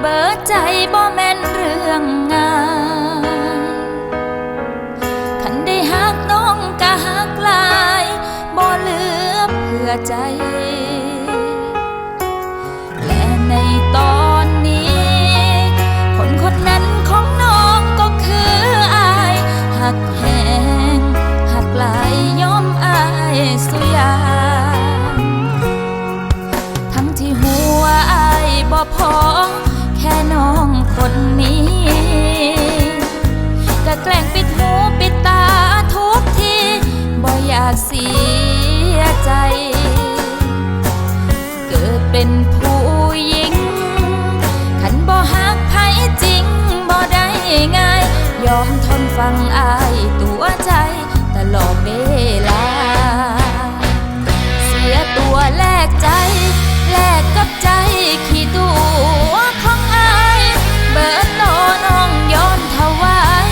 เบิดใจบ่แม่นเรื่องงานคันได้หักน้องก็หักลายบ่เหลือเพื่อใจ เป็นผู้หญิง ขันบ่หักไผจริงบ่ได้ง่าย ยอมทนฟังอายตัวใจ ตลอดเวลา เสียตัวแลกใจ แลกกับใจขี้ตัวของอาย เบิดโตน้องย้อนถวาย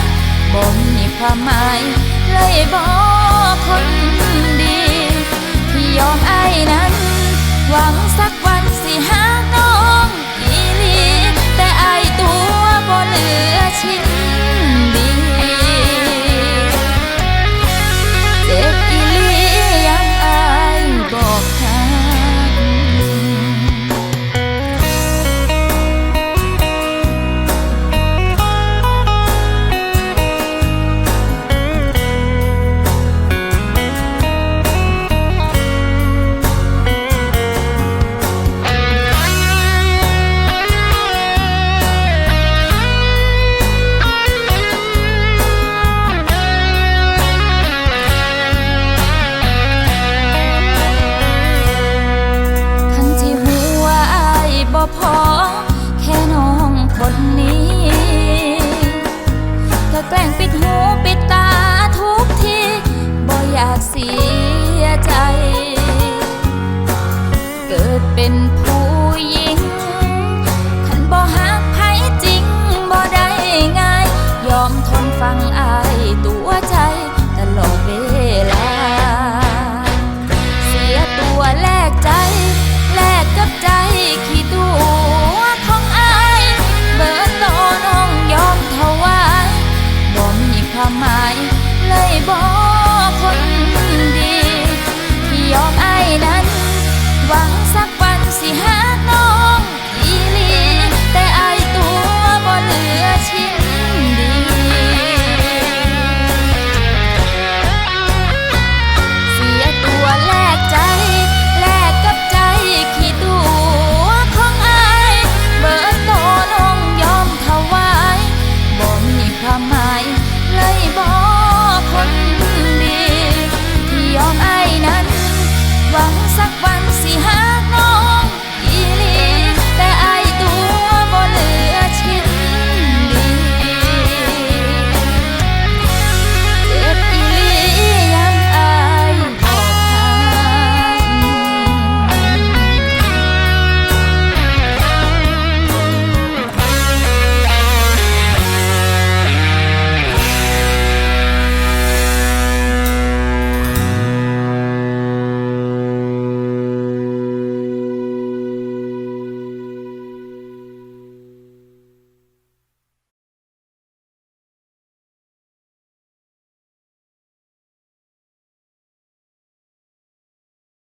บ่มีความหมาย เลยบอกคนดี ที่ยอมอายนั้น หวังสักวันสิหา เป็นผู้หญิงขันบ่หักไผจริงบ่ได้ง่าย ยอมทนฟังอตัวใจตลอเวลา เสียตัวแลกใจ แลกกับใจขี้ตัของอเบิดโตน้องยอมถวายบ่มีความหมาย